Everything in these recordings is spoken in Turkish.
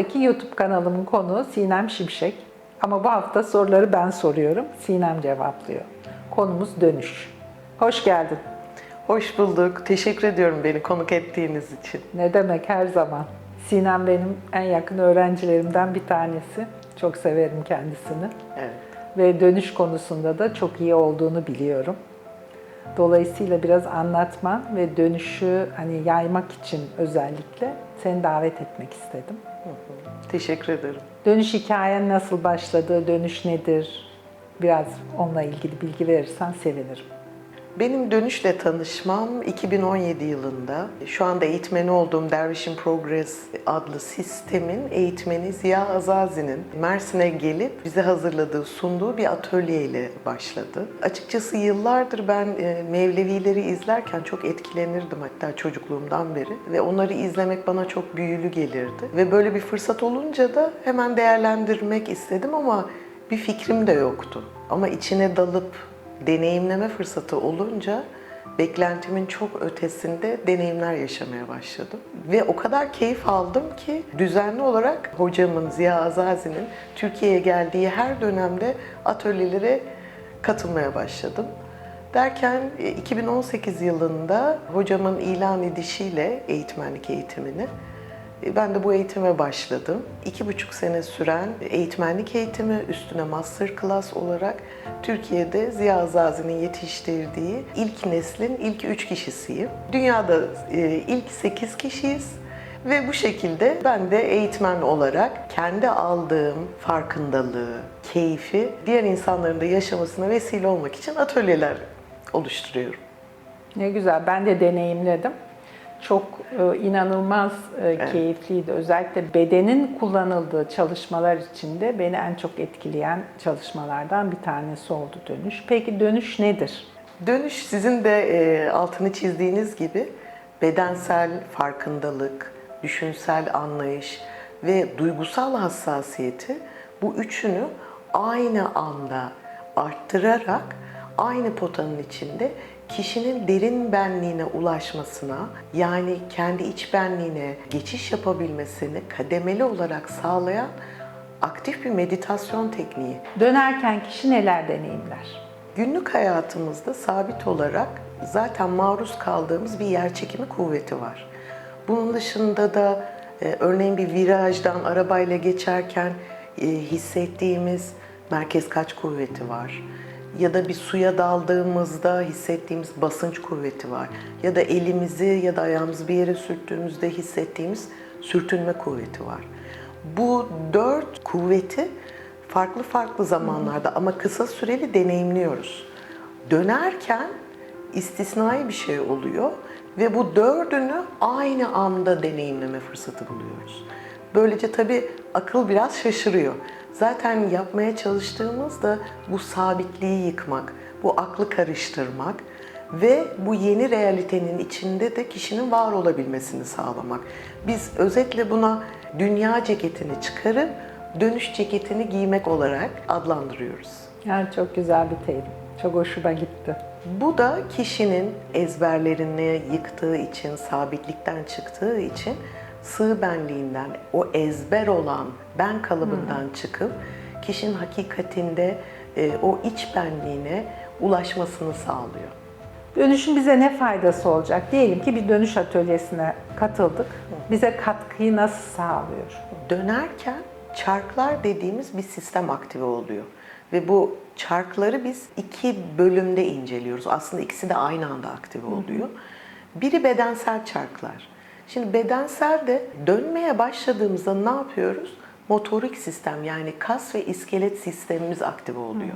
haftaki YouTube kanalımın konuğu Sinem Şimşek. Ama bu hafta soruları ben soruyorum, Sinem cevaplıyor. Konumuz dönüş. Hoş geldin. Hoş bulduk. Teşekkür ediyorum beni konuk ettiğiniz için. Ne demek her zaman. Sinem benim en yakın öğrencilerimden bir tanesi. Çok severim kendisini. Evet. Ve dönüş konusunda da çok iyi olduğunu biliyorum. Dolayısıyla biraz anlatman ve dönüşü hani yaymak için özellikle seni davet etmek istedim. Teşekkür ederim. Dönüş hikayen nasıl başladı, dönüş nedir? Biraz onunla ilgili bilgi verirsen sevinirim. Benim dönüşle tanışmam 2017 yılında. Şu anda eğitmeni olduğum Dervish in Progress adlı sistemin eğitmeni Ziya Azazi'nin Mersin'e gelip bize hazırladığı, sunduğu bir atölyeyle başladı. Açıkçası yıllardır ben e, Mevlevileri izlerken çok etkilenirdim hatta çocukluğumdan beri. Ve onları izlemek bana çok büyülü gelirdi. Ve böyle bir fırsat olunca da hemen değerlendirmek istedim ama bir fikrim de yoktu. Ama içine dalıp deneyimleme fırsatı olunca beklentimin çok ötesinde deneyimler yaşamaya başladım. Ve o kadar keyif aldım ki düzenli olarak hocamın Ziya Azazi'nin Türkiye'ye geldiği her dönemde atölyelere katılmaya başladım. Derken e, 2018 yılında hocamın ilan edişiyle eğitmenlik eğitimini e, ben de bu eğitime başladım. İki buçuk sene süren eğitmenlik eğitimi üstüne master class olarak Türkiye'de Ziya Azazi'nin yetiştirdiği ilk neslin ilk üç kişisiyim. Dünyada e, ilk sekiz kişiyiz. Ve bu şekilde ben de eğitmen olarak kendi aldığım farkındalığı, keyfi diğer insanların da yaşamasına vesile olmak için atölyeler oluşturuyorum. Ne güzel, ben de deneyimledim. Çok e, inanılmaz e, keyifliydi. Özellikle bedenin kullanıldığı çalışmalar içinde beni en çok etkileyen çalışmalardan bir tanesi oldu dönüş. Peki dönüş nedir? Dönüş sizin de e, altını çizdiğiniz gibi bedensel farkındalık, düşünsel anlayış ve duygusal hassasiyeti bu üçünü aynı anda arttırarak aynı potanın içinde kişinin derin benliğine ulaşmasına yani kendi iç benliğine geçiş yapabilmesini kademeli olarak sağlayan aktif bir meditasyon tekniği. Dönerken kişi neler deneyimler? Günlük hayatımızda sabit olarak zaten maruz kaldığımız bir yer çekimi kuvveti var. Bunun dışında da e, örneğin bir virajdan arabayla geçerken e, hissettiğimiz merkez kaç kuvveti var. Ya da bir suya daldığımızda hissettiğimiz basınç kuvveti var. Ya da elimizi ya da ayağımızı bir yere sürttüğümüzde hissettiğimiz sürtünme kuvveti var. Bu dört kuvveti farklı farklı zamanlarda ama kısa süreli deneyimliyoruz. Dönerken istisnai bir şey oluyor ve bu dördünü aynı anda deneyimleme fırsatı buluyoruz. Böylece tabii akıl biraz şaşırıyor. Zaten yapmaya çalıştığımız da bu sabitliği yıkmak, bu aklı karıştırmak ve bu yeni realitenin içinde de kişinin var olabilmesini sağlamak. Biz özetle buna dünya ceketini çıkarıp dönüş ceketini giymek olarak adlandırıyoruz. Yani çok güzel bir terim. Çok hoşuma gitti. Bu da kişinin ezberlerini yıktığı için, sabitlikten çıktığı için sığ benliğinden, o ezber olan ben kalıbından çıkıp kişinin hakikatinde e, o iç benliğine ulaşmasını sağlıyor. Dönüşün bize ne faydası olacak? Diyelim ki bir dönüş atölyesine katıldık. Bize katkıyı nasıl sağlıyor? Dönerken çarklar dediğimiz bir sistem aktive oluyor. Ve bu çarkları biz iki bölümde inceliyoruz. Aslında ikisi de aynı anda aktive oluyor. Biri bedensel çarklar. Şimdi bedensel de dönmeye başladığımızda ne yapıyoruz? Motorik sistem yani kas ve iskelet sistemimiz aktive oluyor.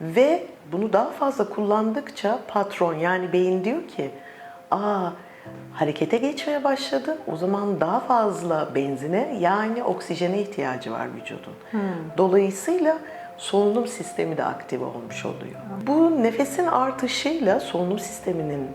Ve bunu daha fazla kullandıkça patron yani beyin diyor ki aa harekete geçmeye başladı. O zaman daha fazla benzine yani oksijene ihtiyacı var vücudun. Dolayısıyla solunum sistemi de aktive olmuş oluyor. Bu nefesin artışıyla solunum sisteminin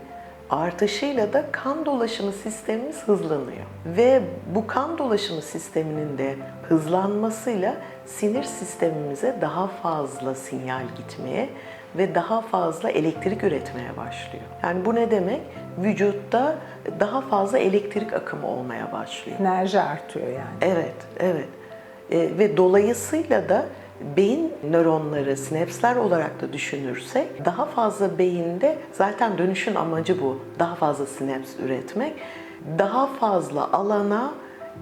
artışıyla da kan dolaşımı sistemimiz hızlanıyor. Ve bu kan dolaşımı sisteminin de hızlanmasıyla sinir sistemimize daha fazla sinyal gitmeye ve daha fazla elektrik üretmeye başlıyor. Yani bu ne demek? Vücutta daha fazla elektrik akımı olmaya başlıyor. Enerji artıyor yani. Evet, evet. E, ve dolayısıyla da beyin nöronları, sinapsler olarak da düşünürsek daha fazla beyinde zaten dönüşün amacı bu. Daha fazla sinaps üretmek. Daha fazla alana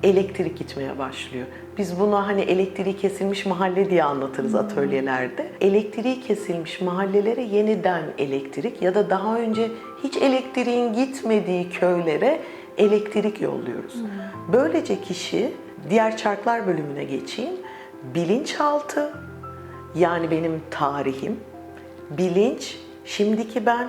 elektrik gitmeye başlıyor. Biz buna hani elektriği kesilmiş mahalle diye anlatırız atölyelerde. Elektriği kesilmiş mahallelere yeniden elektrik ya da daha önce hiç elektriğin gitmediği köylere elektrik yolluyoruz. Böylece kişi diğer çarklar bölümüne geçeyim. Bilinçaltı yani benim tarihim, bilinç, şimdiki ben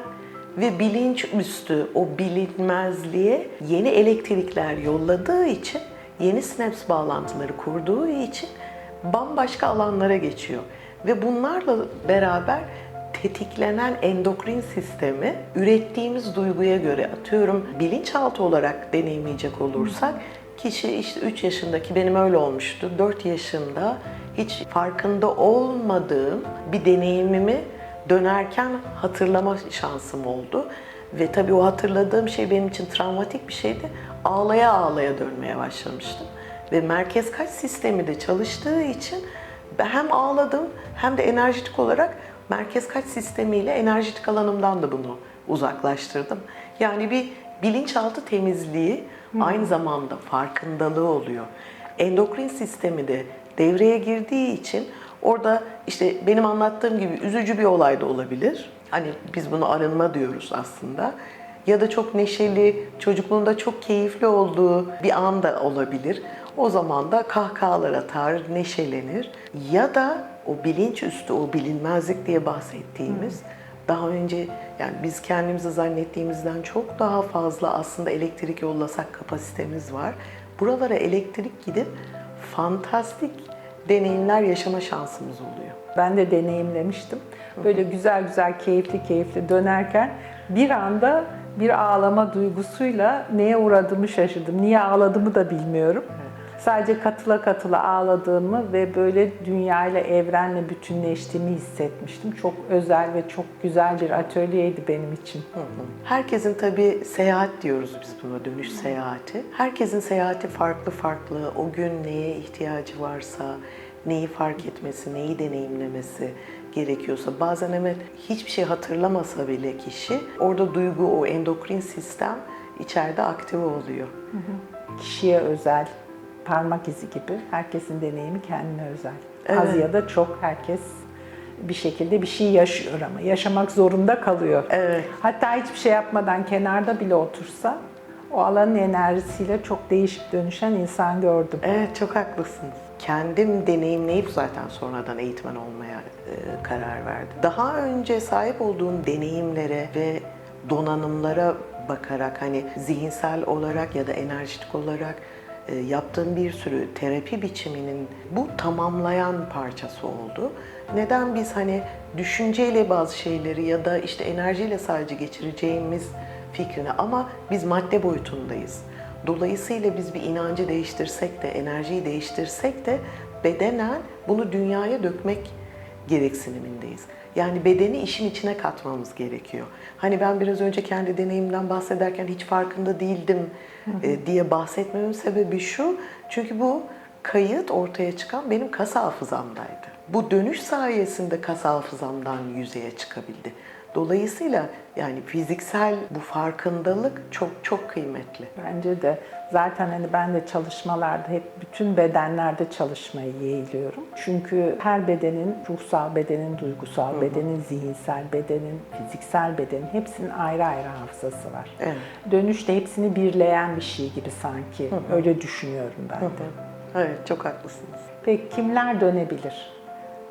ve bilinç üstü o bilinmezliğe yeni elektrikler yolladığı için, yeni sinaps bağlantıları kurduğu için bambaşka alanlara geçiyor. Ve bunlarla beraber tetiklenen endokrin sistemi ürettiğimiz duyguya göre atıyorum bilinçaltı olarak deneyimleyecek olursak kişi işte 3 yaşındaki benim öyle olmuştu. 4 yaşında hiç farkında olmadığım bir deneyimimi dönerken hatırlama şansım oldu. Ve tabii o hatırladığım şey benim için travmatik bir şeydi. Ağlaya ağlaya dönmeye başlamıştım. Ve merkez kaç sistemi de çalıştığı için hem ağladım hem de enerjitik olarak merkez kaç sistemiyle enerjitik alanımdan da bunu uzaklaştırdım. Yani bir bilinçaltı temizliği aynı zamanda farkındalığı oluyor. Endokrin sistemi de devreye girdiği için orada işte benim anlattığım gibi üzücü bir olay da olabilir. Hani biz bunu arınma diyoruz aslında. Ya da çok neşeli, çocukluğunda çok keyifli olduğu bir an da olabilir. O zaman da kahkahalar atar, neşelenir. Ya da o bilinçüstü, o bilinmezlik diye bahsettiğimiz daha önce yani biz kendimizi zannettiğimizden çok daha fazla aslında elektrik yollasak kapasitemiz var. Buralara elektrik gidip fantastik deneyimler yaşama şansımız oluyor. Ben de deneyimlemiştim. Böyle güzel güzel, keyifli keyifli dönerken bir anda bir ağlama duygusuyla neye uğradığımı şaşırdım. Niye ağladığımı da bilmiyorum. Sadece katıla katıla ağladığımı ve böyle dünyayla, evrenle bütünleştiğimi hissetmiştim. Çok özel ve çok güzel bir atölyeydi benim için. Herkesin tabii seyahat diyoruz biz buna, dönüş seyahati. Herkesin seyahati farklı farklı. O gün neye ihtiyacı varsa, neyi fark etmesi, neyi deneyimlemesi gerekiyorsa. Bazen evet hiçbir şey hatırlamasa bile kişi, orada duygu, o endokrin sistem içeride aktive oluyor. Kişiye özel, parmak izi gibi. Herkesin deneyimi kendine özel. Az Evet. ya da çok herkes bir şekilde bir şey yaşıyor ama yaşamak zorunda kalıyor. Evet. Hatta hiçbir şey yapmadan kenarda bile otursa o alanın enerjisiyle çok değişip dönüşen insan gördüm. Evet çok haklısınız. Kendim deneyimleyip zaten sonradan eğitmen olmaya e, karar verdim. Daha önce sahip olduğum deneyimlere ve donanımlara bakarak hani zihinsel olarak ya da enerjitik olarak yaptığım bir sürü terapi biçiminin bu tamamlayan parçası oldu. Neden biz hani düşünceyle bazı şeyleri ya da işte enerjiyle sadece geçireceğimiz fikrini ama biz madde boyutundayız. Dolayısıyla biz bir inancı değiştirsek de, enerjiyi değiştirsek de bedenen bunu dünyaya dökmek gereksinimindeyiz. Yani bedeni işin içine katmamız gerekiyor. Hani ben biraz önce kendi deneyimden bahsederken hiç farkında değildim e, diye bahsetmemin sebebi şu. Çünkü bu kayıt ortaya çıkan benim kas hafızamdaydı. Bu dönüş sayesinde kas hafızamdan yüzeye çıkabildi. Dolayısıyla yani fiziksel bu farkındalık çok çok kıymetli. Bence de zaten hani ben de çalışmalarda hep bütün bedenlerde çalışmayı yeğliyorum. Çünkü her bedenin ruhsal bedenin, duygusal bedenin, zihinsel bedenin, fiziksel bedenin hepsinin ayrı ayrı hafızası var. Evet. Dönüşte hepsini birleyen bir şey gibi sanki. Öyle düşünüyorum ben de. Evet, çok haklısınız. Peki kimler dönebilir?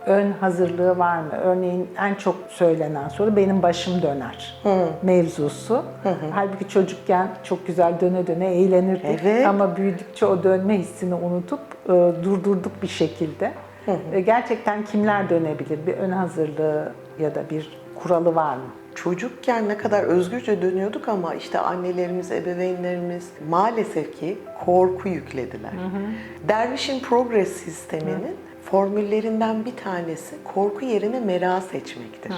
Ön hazırlığı var mı? Örneğin en çok söylenen soru benim başım döner mevzusu. Halbuki çocukken çok güzel döne döne eğlenirdik. Evet. Ama büyüdükçe o dönme hissini unutup e, durdurduk bir şekilde. E, gerçekten kimler dönebilir? Bir ön hazırlığı ya da bir kuralı var mı? Çocukken ne kadar özgürce dönüyorduk ama işte annelerimiz, ebeveynlerimiz maalesef ki korku yüklediler. Derviş'in progress sisteminin formüllerinden bir tanesi korku yerine mera seçmektir.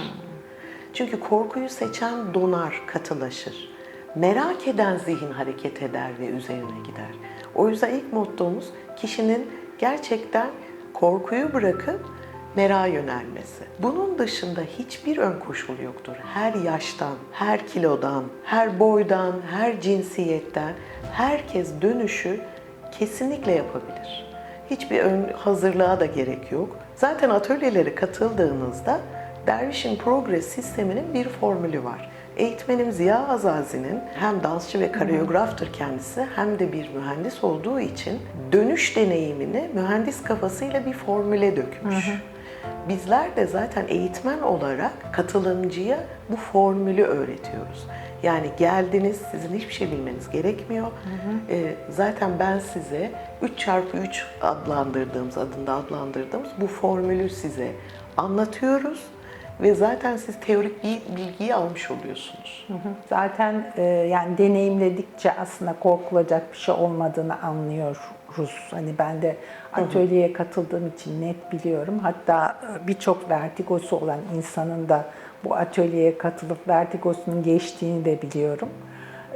Çünkü korkuyu seçen donar, katılaşır. Merak eden zihin hareket eder ve üzerine gider. O yüzden ilk mottomuz kişinin gerçekten korkuyu bırakıp mera yönelmesi. Bunun dışında hiçbir ön koşul yoktur. Her yaştan, her kilodan, her boydan, her cinsiyetten herkes dönüşü kesinlikle yapabilir. Hiçbir ön hazırlığa da gerek yok. Zaten atölyelere katıldığınızda Derviş'in Progress sisteminin bir formülü var. Eğitmenim Ziya Azazi'nin hem dansçı ve koreograftır kendisi hem de bir mühendis olduğu için dönüş deneyimini mühendis kafasıyla bir formüle dökmüş. Bizler de zaten eğitmen olarak katılımcıya bu formülü öğretiyoruz. Yani geldiniz, sizin hiçbir şey bilmeniz gerekmiyor. Ee, zaten ben size 3 çarpı 3 adlandırdığımız, adında adlandırdığımız bu formülü size anlatıyoruz. Ve zaten siz teorik bir bilgiyi almış oluyorsunuz. Hı hı. Zaten e, yani deneyimledikçe aslında korkulacak bir şey olmadığını anlıyoruz. Hani ben de atölyeye katıldığım için net biliyorum. Hatta e, birçok vertigosu olan insanın da bu atölyeye katılıp vertigosunun geçtiğini de biliyorum.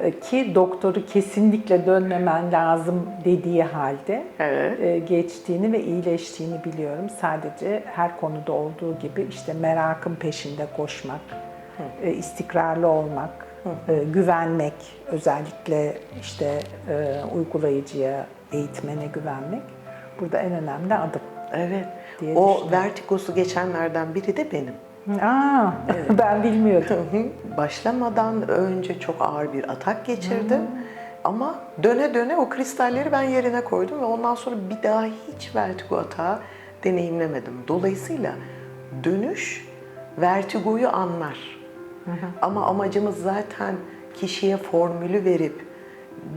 E, Ki doktoru kesinlikle dönmemen lazım dediği halde Evet. e, geçtiğini ve iyileştiğini biliyorum. Sadece her konuda olduğu gibi işte merakın peşinde koşmak, istikrarlı olmak, e, güvenmek, özellikle işte e, uygulayıcıya, eğitmene güvenmek burada en önemli adım. Evet. diye o düşünüyorum. vertigosu geçenlerden biri de benim. Aa, ben bilmiyordum. Başlamadan önce çok ağır bir atak geçirdim. Ama döne döne o kristalleri ben yerine koydum ve ondan sonra bir daha hiç vertigo atağı deneyimlemedim. Dolayısıyla dönüş vertigoyu anlar. Ama amacımız zaten kişiye formülü verip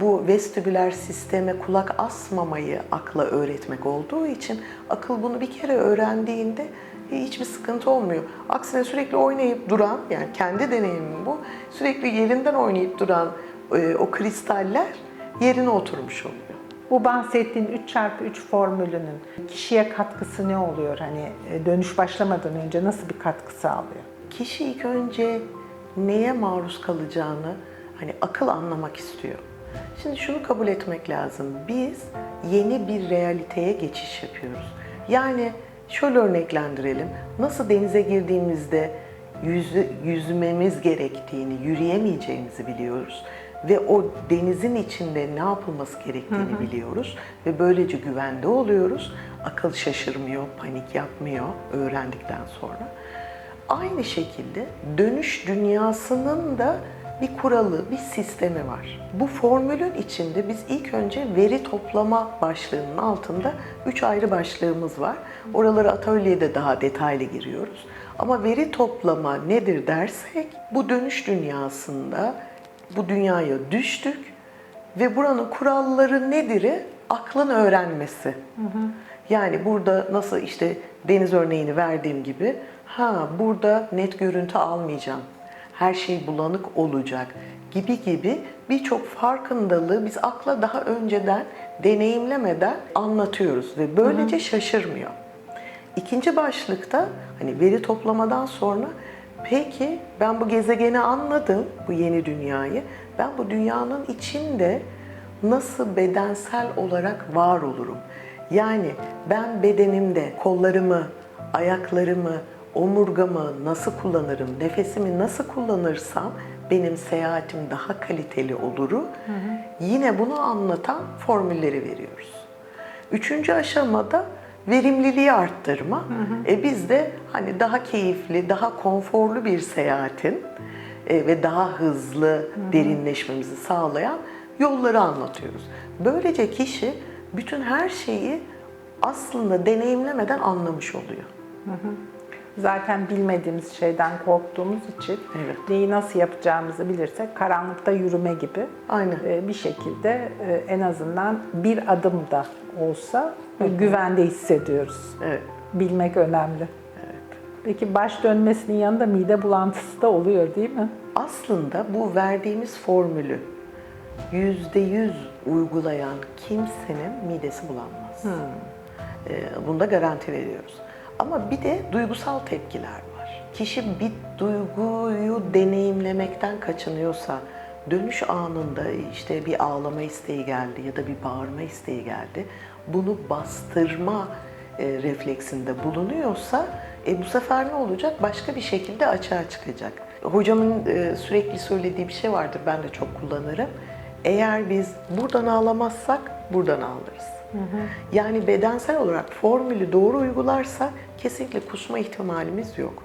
bu vestibüler sisteme kulak asmamayı akla öğretmek olduğu için akıl bunu bir kere öğrendiğinde hiçbir sıkıntı olmuyor. Aksine sürekli oynayıp duran, yani kendi deneyimim bu, sürekli yerinden oynayıp duran e, o kristaller yerine oturmuş oluyor. Bu bahsettiğin 3 çarpı 3 formülünün kişiye katkısı ne oluyor? Hani e, dönüş başlamadan önce nasıl bir katkı sağlıyor? Kişi ilk önce neye maruz kalacağını hani akıl anlamak istiyor. Şimdi şunu kabul etmek lazım. Biz yeni bir realiteye geçiş yapıyoruz. Yani şöyle örneklendirelim. Nasıl denize girdiğimizde yüzü, yüzmemiz gerektiğini, yürüyemeyeceğimizi biliyoruz ve o denizin içinde ne yapılması gerektiğini biliyoruz ve böylece güvende oluyoruz. Akıl şaşırmıyor, panik yapmıyor öğrendikten sonra. Aynı şekilde dönüş dünyasının da bir kuralı, bir sistemi var. Bu formülün içinde biz ilk önce veri toplama başlığının altında üç ayrı başlığımız var. Oraları atölyede daha detaylı giriyoruz. Ama veri toplama nedir dersek, bu dönüş dünyasında bu dünyaya düştük ve buranın kuralları nedir'i aklın öğrenmesi. Yani burada nasıl işte deniz örneğini verdiğim gibi ha burada net görüntü almayacağım. Her şey bulanık olacak gibi gibi birçok farkındalığı biz akla daha önceden deneyimlemeden anlatıyoruz ve böylece şaşırmıyor. İkinci başlıkta hani veri toplamadan sonra peki ben bu gezegeni anladım, bu yeni dünyayı. Ben bu dünyanın içinde nasıl bedensel olarak var olurum? Yani ben bedenimde kollarımı, ayaklarımı, omurgamı nasıl kullanırım, nefesimi nasıl kullanırsam benim seyahatim daha kaliteli oluru. Yine bunu anlatan formülleri veriyoruz. Üçüncü aşamada verimliliği arttırma. E biz de hani daha keyifli, daha konforlu bir seyahatin e, ve daha hızlı derinleşmemizi sağlayan yolları anlatıyoruz. Böylece kişi bütün her şeyi aslında deneyimlemeden anlamış oluyor. Zaten bilmediğimiz şeyden korktuğumuz için Evet. neyi nasıl yapacağımızı bilirsek karanlıkta yürüme gibi Aynen. e, bir şekilde e, en azından bir adım da olsa güvende hissediyoruz. Evet. Bilmek önemli. Peki baş dönmesinin yanında mide bulantısı da oluyor değil mi? Aslında bu verdiğimiz formülü yüzde yüz uygulayan kimsenin midesi bulanmaz. Ee, Bunda garanti veriyoruz. Ama bir de duygusal tepkiler var. Kişi bir duyguyu deneyimlemekten kaçınıyorsa, dönüş anında işte bir ağlama isteği geldi ya da bir bağırma isteği geldi, bunu bastırma e, refleksinde bulunuyorsa e, bu sefer ne olacak? Başka bir şekilde açığa çıkacak. Hocamın e, sürekli söylediği bir şey vardır, ben de çok kullanırım. Eğer biz buradan ağlamazsak buradan ağlarız. Yani bedensel olarak formülü doğru uygularsa kesinlikle kusma ihtimalimiz yok.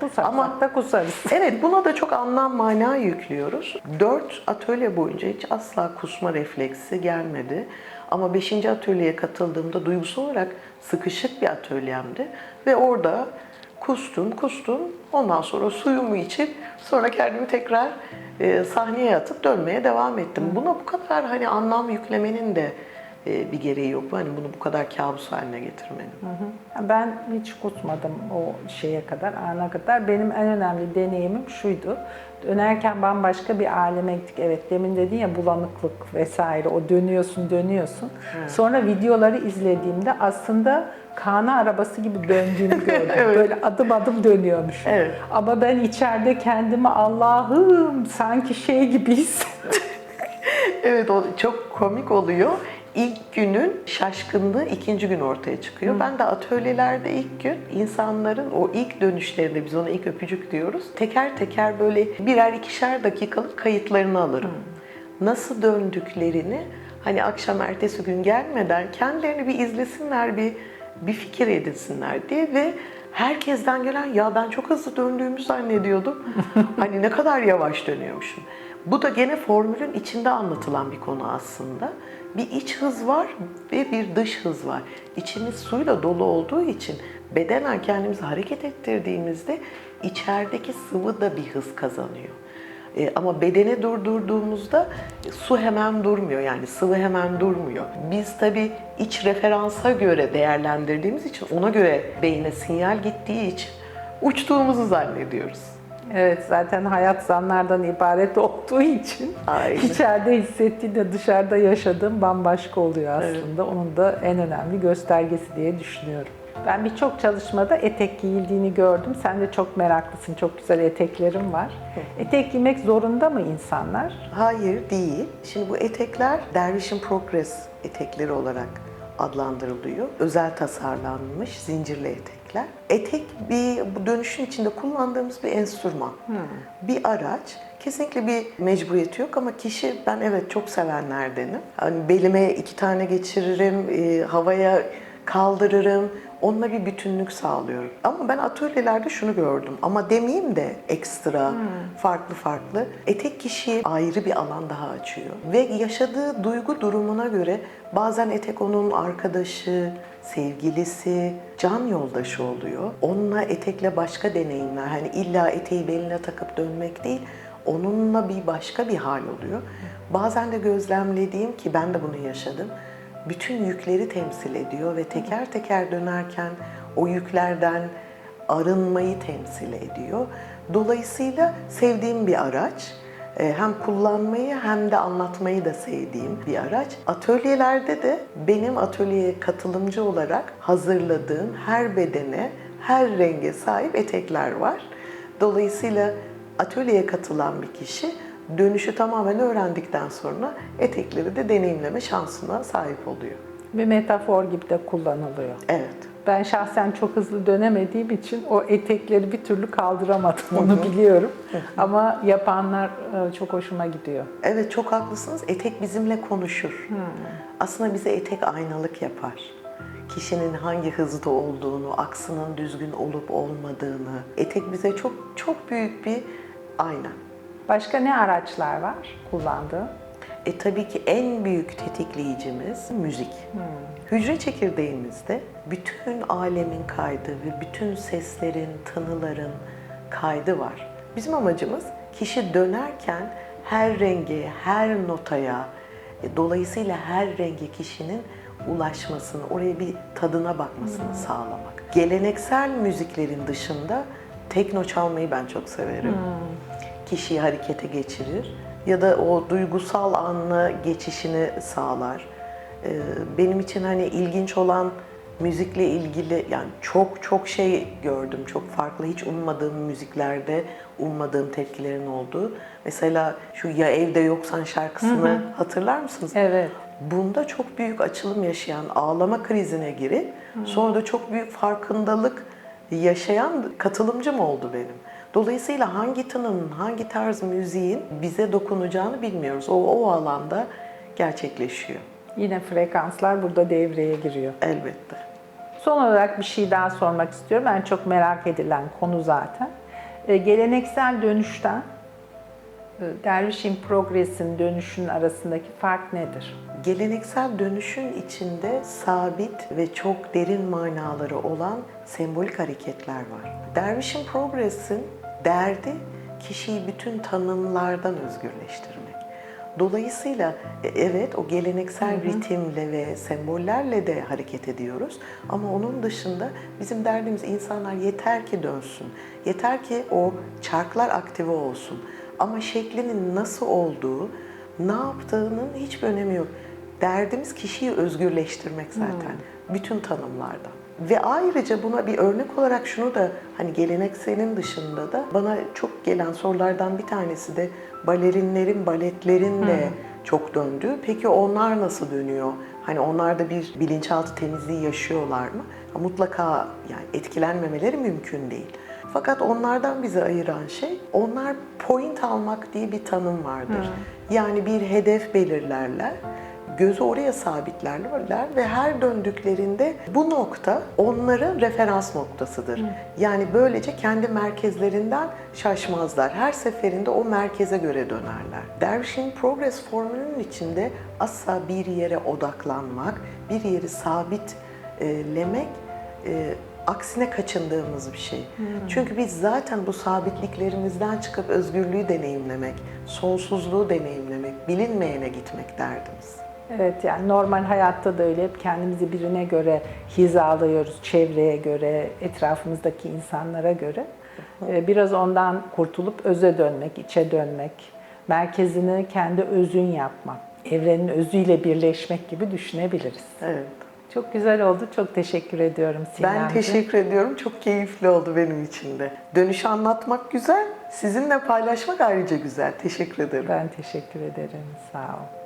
Kusarsak Ama- da kusarız. Evet buna da çok anlam mana yüklüyoruz. Dört atölye boyunca hiç asla kusma refleksi gelmedi. Ama beşinci atölyeye katıldığımda duygusal olarak sıkışık bir atölyemdi. Ve orada kustum, kustum. Ondan sonra suyumu içip sonra kendimi tekrar e, sahneye atıp dönmeye devam ettim. Buna bu kadar hani anlam yüklemenin de bir gereği yok. Hani bunu bu kadar kabus haline getirmenin. Ben hiç kusmadım o şeye kadar, ana kadar. Benim en önemli deneyimim şuydu. Dönerken bambaşka bir aleme gittik. Evet demin dedin ya bulanıklık vesaire. O dönüyorsun dönüyorsun. Sonra videoları izlediğimde aslında kana arabası gibi döndüğünü gördüm. Evet. Böyle adım adım dönüyormuşum. Evet. Ama ben içeride kendimi Allah'ım sanki şey gibi hissettim. Evet o çok komik oluyor. İlk günün şaşkınlığı ikinci gün ortaya çıkıyor. Ben de atölyelerde ilk gün insanların o ilk dönüşlerinde biz ona ilk öpücük diyoruz. Teker teker böyle birer ikişer dakikalık kayıtlarını alırım. Nasıl döndüklerini hani akşam ertesi gün gelmeden kendilerini bir izlesinler, bir bir fikir edinsinler diye ve herkesten gelen ya ben çok hızlı döndüğümü zannediyordum. hani ne kadar yavaş dönüyormuşum. Bu da gene formülün içinde anlatılan bir konu aslında. Bir iç hız var ve bir dış hız var. İçimiz suyla dolu olduğu için bedenen kendimizi hareket ettirdiğimizde içerideki sıvı da bir hız kazanıyor. E, ama bedene durdurduğumuzda su hemen durmuyor yani sıvı hemen durmuyor. Biz tabii iç referansa göre değerlendirdiğimiz için ona göre beyne sinyal gittiği için uçtuğumuzu zannediyoruz. Evet zaten hayat zanlardan ibaret olduğu için Aynen. içeride hissettiğinde dışarıda yaşadığım bambaşka oluyor aslında. Onun da en önemli göstergesi diye düşünüyorum. Ben birçok çalışmada etek giyildiğini gördüm. Sen de çok meraklısın, çok güzel eteklerin var. Etek giymek zorunda mı insanlar? Hayır değil. Şimdi bu etekler Derviş'in Progress etekleri olarak adlandırılıyor. Özel tasarlanmış zincirli etekler. Etek bir bu dönüşün içinde kullandığımız bir enstrüman. Bir araç. Kesinlikle bir mecburiyeti yok ama kişi ben evet çok sevenlerdenim. Hani belime iki tane geçiririm, e, havaya kaldırırım. Onunla bir bütünlük sağlıyorum. Ama ben atölyelerde şunu gördüm. Ama demeyeyim de ekstra, farklı farklı. Etek kişiye ayrı bir alan daha açıyor. Ve yaşadığı duygu durumuna göre bazen etek onun arkadaşı, sevgilisi, can yoldaşı oluyor. Onunla etekle başka deneyimler. Hani illa eteği beline takıp dönmek değil, onunla bir başka bir hal oluyor. Bazen de gözlemlediğim ki ben de bunu yaşadım bütün yükleri temsil ediyor ve teker teker dönerken o yüklerden arınmayı temsil ediyor. Dolayısıyla sevdiğim bir araç. Ee, Hem kullanmayı hem de anlatmayı da sevdiğim bir araç. Atölyelerde de benim atölyeye katılımcı olarak hazırladığım her bedene, her renge sahip etekler var. Dolayısıyla atölyeye katılan bir kişi dönüşü tamamen öğrendikten sonra etekleri de deneyimleme şansına sahip oluyor. Bir metafor gibi de kullanılıyor. Evet. Ben şahsen çok hızlı dönemediğim için o etekleri bir türlü kaldıramadım onu biliyorum. Ama yapanlar e, çok hoşuma gidiyor. Evet çok haklısınız. Etek bizimle konuşur. Aslında bize etek aynalık yapar. Kişinin hangi hızda olduğunu, aksının düzgün olup olmadığını. Etek bize çok çok büyük bir ayna. Başka ne araçlar var kullandığın? E tabii ki en büyük tetikleyicimiz müzik. Hücre çekirdeğimizde bütün alemin kaydı ve bütün seslerin, tınıların kaydı var. Bizim amacımız kişi dönerken her renge, her notaya, e, dolayısıyla her renge kişinin ulaşmasını, oraya bir tadına bakmasını sağlamak. Geleneksel müziklerin dışında tekno çalmayı ben çok severim. Kişiyi harekete geçirir ya da o duygusal anla geçişini sağlar. Ee, Benim için hani ilginç olan müzikle ilgili yani çok çok şey gördüm. Çok farklı hiç ummadığım müziklerde ummadığım tepkilerin olduğu. Mesela şu Ya Evde Yoksan şarkısını hatırlar mısınız? Evet. Bunda çok büyük açılım yaşayan, ağlama krizine girip sonra da çok büyük farkındalık yaşayan katılımcım oldu benim. Dolayısıyla hangi tınının, hangi tarz müziğin bize dokunacağını bilmiyoruz. O, o alanda gerçekleşiyor Yine frekanslar burada devreye giriyor. elbette. Son olarak bir şey daha sormak istiyorum. En çok merak edilen konu zaten. E, geleneksel dönüşten e, Dervişin Progress'in dönüşün arasındaki fark nedir? Geleneksel dönüşün içinde sabit ve çok derin manaları olan sembolik hareketler var. Dervişin Progress'in derdi kişiyi bütün tanımlardan özgürleştirmek. Dolayısıyla e, evet o geleneksel ritimle ve sembollerle de hareket ediyoruz ama onun dışında bizim derdimiz insanlar yeter ki dönsün. Yeter ki o çarklar aktive olsun. Ama şeklinin nasıl olduğu, ne yaptığının hiçbir önemi yok. Derdimiz kişiyi özgürleştirmek zaten. Bütün tanımlardan. Ve ayrıca buna bir örnek olarak şunu da hani gelenekselin dışında da bana çok gelen sorulardan bir tanesi de balerinlerin, baletlerin de çok döndü. Peki onlar nasıl dönüyor? Hani onlar da bir bilinçaltı temizliği yaşıyorlar mı? Mutlaka yani etkilenmemeleri mümkün değil. Fakat onlardan bizi ayıran şey, onlar point almak diye bir tanım vardır. Yani bir hedef belirlerler gözü oraya sabitlerler ve her döndüklerinde bu nokta onların referans noktasıdır. Yani böylece kendi merkezlerinden şaşmazlar. Her seferinde o merkeze göre dönerler. Dervişin progress formülünün içinde asla bir yere odaklanmak, bir yeri sabitlemek e, aksine kaçındığımız bir şey. Çünkü biz zaten bu sabitliklerimizden çıkıp özgürlüğü deneyimlemek, sonsuzluğu deneyimlemek, bilinmeyene gitmek derdimiz. Evet yani normal hayatta da öyle hep kendimizi birine göre hizalıyoruz. Çevreye göre, etrafımızdaki insanlara göre. Ee, Biraz ondan kurtulup öze dönmek, içe dönmek, merkezini kendi özün yapmak, evrenin özüyle birleşmek gibi düşünebiliriz. Evet. Çok güzel oldu. Çok teşekkür ediyorum Sinemciğim. Ben teşekkür ediyorum. Çok keyifli oldu benim için de. Dönüşü anlatmak güzel, sizinle paylaşmak ayrıca güzel. Teşekkür ederim. Ben teşekkür ederim. Sağ ol.